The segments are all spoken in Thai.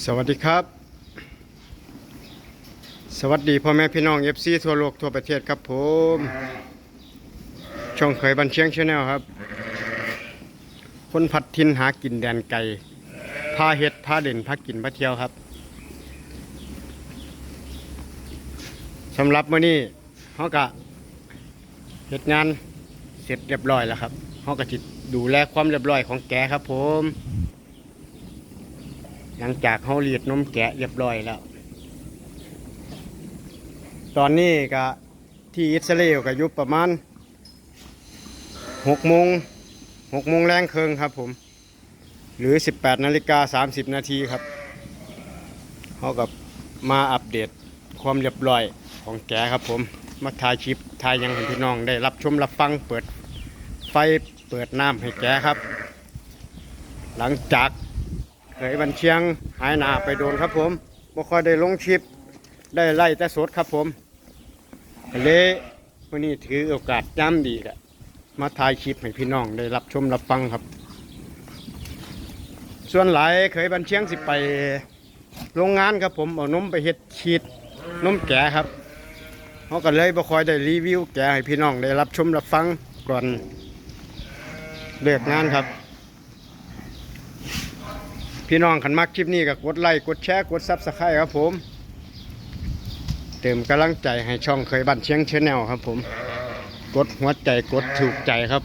สวัสดีครับ สวัสดีพ่อแม่พี่น้องเอฟซีทั่วโลกทั่วประเทศครับผม ช่องเคยบันเชียงชาแนลครับ คนพัดทินหากินแดนไก่พาเฮ็ดพาเด่นพากินพาเที่ยวครับสำหรับมื้อนี้เฮาก็เฮ็ดงานเสร็จเรียบร้อยแล้วครับเฮาก็สิดูแลความเรียบร้อยของแกครับผม หลังจากเขาเลียดนมแกะเรียบร้อยแล้ว ตอนนี้ก็ที่อิสราเอลก็ยู่ประมาณหกโมงหกโมงแรงเคิงครับผม หรือ 18นาฬิกา30 นาทีครับเขากับมาอัปเดตความเรียบร้อยของแกครับผม มาถ่ายคลิปถ่ายยังให้พี่น้องได้รับชมรับฟังเปิดไฟเปิดน้ำให้แกครับ หลังจาก เคยบันเชียงหายหนาไปโดนครับผมบ่ค่อยได้ลงชิปได้ไล่แต่สดครับผมเลยวันนี้ถือโอกาสย้ำดีกะมาถ่ายคลิปให้พี่น้องได้รับชมรับฟังครับ ส่วนหลายเคยบันเชียงสิไปโรงงานครับผมเอานมไปเฮ็ดชีดนมแก่ครับเขาก็เลยบ่ค่อยได้รีวิวแก่ให้พี่น้องได้รับชมรับฟังก่อนเลิกงานครับ พี่น้องขันมักคลิปนี้ก็กดไลค์กดแชร์กดซับสไครต์ครับผม เติมกำลังใจให้ช่องเคยบันเชียงชแนลครับผม กดหัวใจกดถูกใจครับ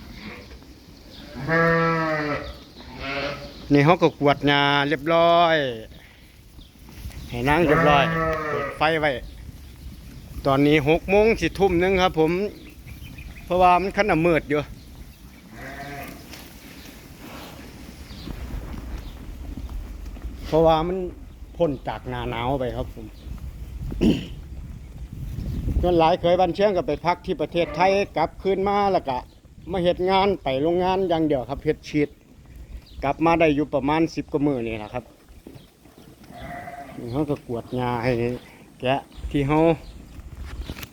นี่เขาก็กวดงาเรียบร้อยให้นั่งเรียบร้อยเปิดไฟไว้ ตอนนี้หกโมงสิทุ่มนึงครับผม เพราะว่ามันขันมืดอยู่ เพราะว่ามันพ้นจากหนาหนาวไปครับผมจนหลายเคยบันเชียงก็ไปพักที่ประเทศไทยกลับคืนมาแล้วก็มาเฮ็ดงานไปโรงงานอย่างเดียวครับเฮ็ดชีดกลับมาได้อยู่ประมาณสิบกว่ามือนี่แหละครับเขาก็กวดงาให้แกะที่เขา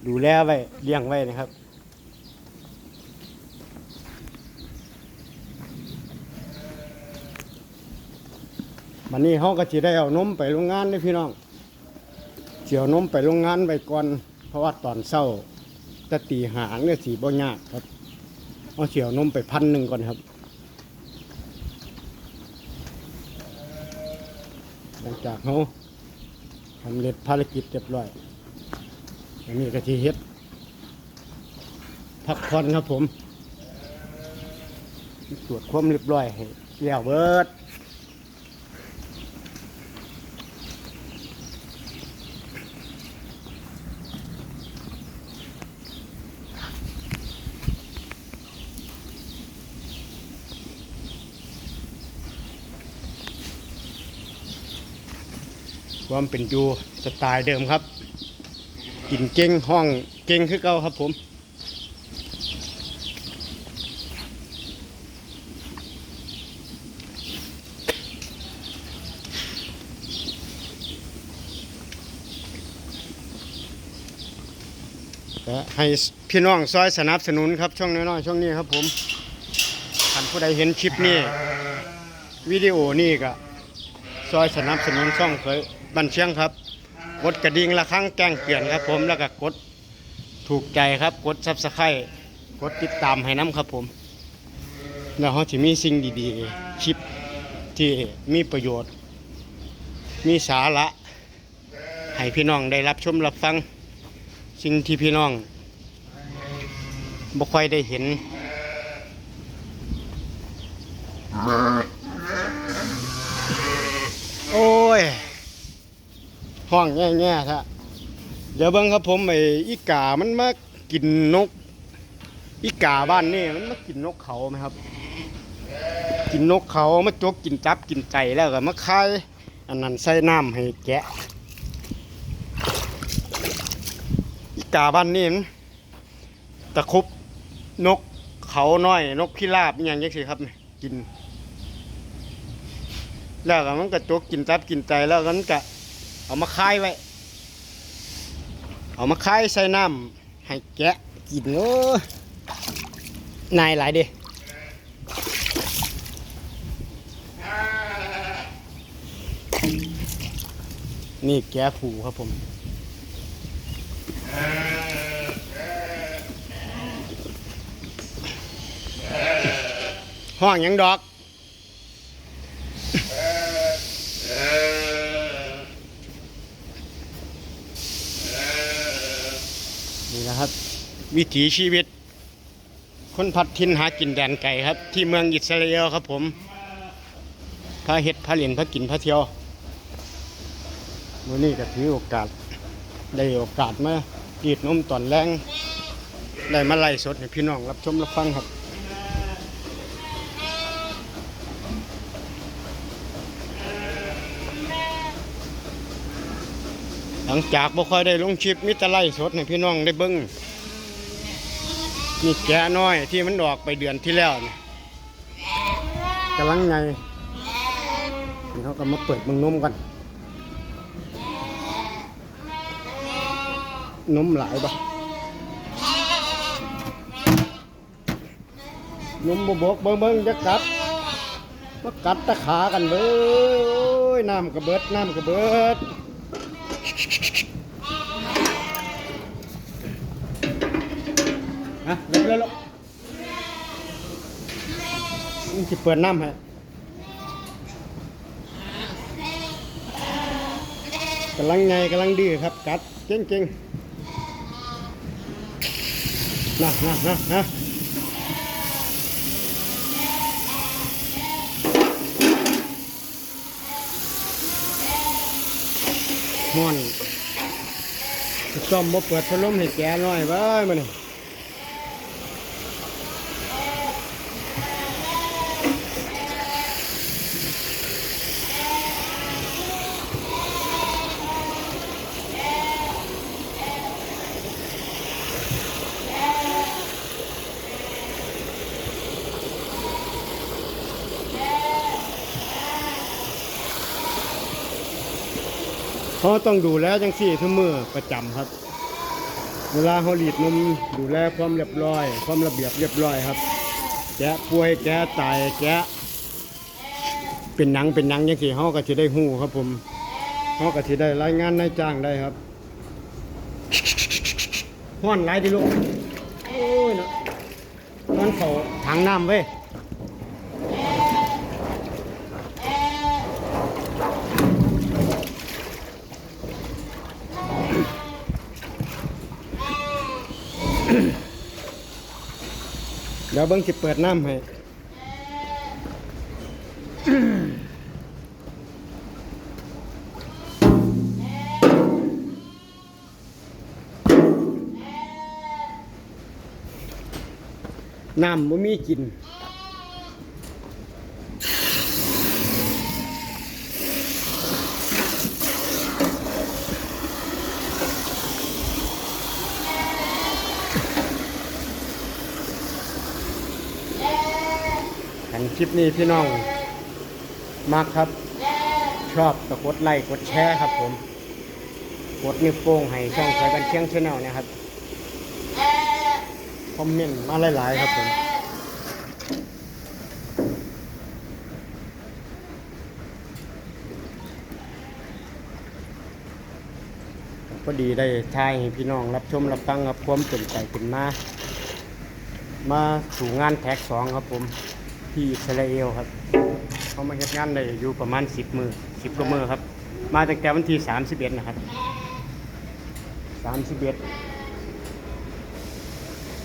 ดูแลไว้เลี้ยงไว้นะครับ วันนี้เขาก็จะได้เอานมไปโรงงานเลยพี่น้องเสียวนมไปโรงงานไปก่อน เพราะว่าตอนเช้าแตะตีหางเนี่ยสีบ่ยากครับเอาเสียวนมไปพันหนึ่งก่อนครับ หลังจากเขาทำเร็จภารกิจเรียบร้อยอันนี้ก็ทีเฮ็ดพักผ่อนครับผม ตรวจความเรียบร้อยให้แล้วเบิด ความเป็นอยู่สไตล์เดิมครับ กินเก่งห้องเก่งคือเก่าครับผมให้พี่น้องซอยสนับสนุนครับ ช่องน้อยๆช่องนี้ครับผมท่านผู้ใดเห็นคลิปนี้วิดีโอนี่ก็ซอยสนับสนุนช่องเคย บันเชียงครับ กดกระดิ่งละครั้งแจ้งเตือนครับ ผมแล้วก็กดถูกใจครับ กดซับสไครต์กดติดตามให้น้ำครับผม แล้วเขาจะมีสิ่งดีๆคลิปที่มีประโยชน์ มีสาระให้พี่น้องได้รับชมรับฟัง สิ่งที่พี่น้องบ่ค่อยได้เห็น โอ้ย ห้องแง่ๆท่ะเดี๋ยวเบิ่งครับผมไอ้อีกามันมากินนก อีกาบ้านนี่มันมากินนกเขาไหมครับ กินนกเขามาจกกินจับกินไก่แล้วก็มาคายอันนั้นใส่น้ำให้แกะ อีกาบ้านนี่ตะครุบนกเขาน้อย นกพิราบอย่างนี้สิครับกิน แล้วก็มันก็จกกินจับกินใจแล้วก็มันก็ เอามาคายไว้ เอามาคายใส่น้ำให้แกะกินโอ้นายหลายเดินี่แก้ผูครับผมห้องยังดอก นี่นะครับ วิถีชีวิต คนพัดทินหากินแดนไก่ครับ ที่เมืองอิสราเอลครับผมพาเห็ดพาเหรียญพากินพาเที่ยวมื่อนี้ก็ถือโอกาส ได้โอกาสมาดีดนมตอนแรงได้มาไล่สดให้พี่น้องรับชมรับฟังครับหลังจากบ่ค่อยได้ลงชิปมิตรไล่สดให้พี่น้องได้เบิ้ง นี่แกน้อยที่มันออกไปเดือนที่แล้วนี่กำลังไงนี่เขาก็มาเปิดมึงนมกันนมหลายปะนมบบกเบิ้งเบิ้งจะกัดมากัดตะขากันเบ้ยโอ้ยน้ำกระเบิดน้ำกระเบิด ฮะเร็วเร็วเร็วมันจะเปิดน้ำให้กำลังไงกำลังดื้อครับ กัดเก่งเก่งนะนะนะนะม่อนซ่อมบ่เปิดพัดลมให้แกหน่อยเว้ยมันนี่ เขาต้องดูแลจังสี่ทุกมือประจำครับ เวลาเขาหลีดนมดูแลความเรียบร้อย ความระเบียบเรียบร้อยครับ แกะป่วยแกะตายแกะเป็นหนังเป็นหนังจังสี่เขาก็จะได้หู้ครับผมเขาก็จะได้รายงานนายจ้างได้ครับห้อนไรดิลูกโอ้ยเนาะมันเขาถังน้ำเว้ย เดี๋ยวเบิ้งสิเปิดน้ำให้น้ำบ่มีกิน คลิปนี้พี่น้องมากครับ ชอบก็กดไลค์กดแชร์ครับ ผม กดนิ้วโป้งให้ช่องสายกันเชียงชาแนลนะครับคอมเมนต์มาหลาย ๆ ครับผมพอดีได้ทายให้พี่น้องรับชมรับฟังครับความสนใจขึ้นมา มาสู่งานแท็กสองครับผม ที่อิสราเอลครับเขามาเฮ็ดงานได้อยู่ประมาณสิบมือสิบกว่ามือครับ มาตั้งแต่วันที่สามสิบเอ็ดนะครับสามสิบเอ็ด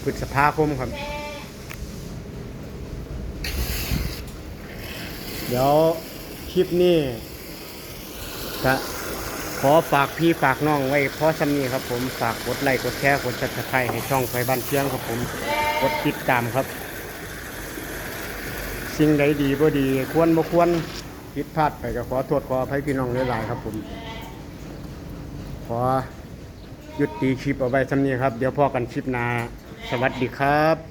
พฤษภาคมครับ เดี๋ยวคลิปนี้จะขอฝากพี่ฝากน้องไว้เพราะสำนีครับผมฝากกดไลค์กดแชร์กดซับสไครต์ให้ช่องไฟบ้านเชียงครับผม กดติดตามครับ สิ่งใดดีบ่ดี ควรบ่ควรผิดพลาดไปก็ขอโทษขออภัยพี่น้องหลายๆครับผม ขอหยุดตีคลิปเอาไว้ทำนี้ครับ เดี๋ยวพอกันคลิปหน้า สวัสดีครับ